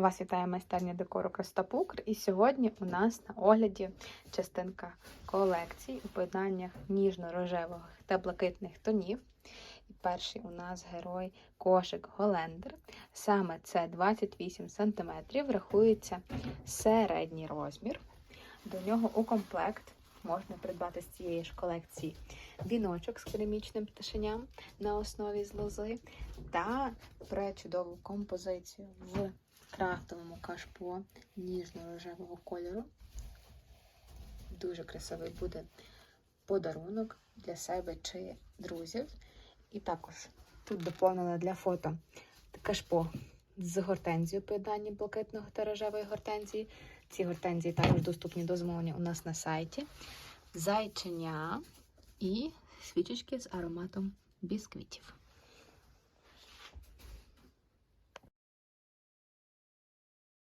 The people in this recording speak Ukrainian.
Вас вітає майстерня декору Костапукр. І сьогодні у нас на огляді частинка колекцій у поєднаннях ніжно-рожевих та блакитних тонів. І перший у нас герой кошик Голендер. Саме це 28 см, рахується середній розмір. До нього у комплект можна придбати з цієї ж колекції віночок з керамічним пташеням на основі з лози та пречудову композицію в крафтовому кашпо ніжно-рожевого кольору. Дуже красивий буде подарунок для себе чи друзів. І також тут доповнила для фото кашпо з гортензією поєднання блакитного та рожевої гортензії. Ці гортензії також доступні до замовлення у нас на сайті. Зайченя і свічечки з ароматом бісквітів.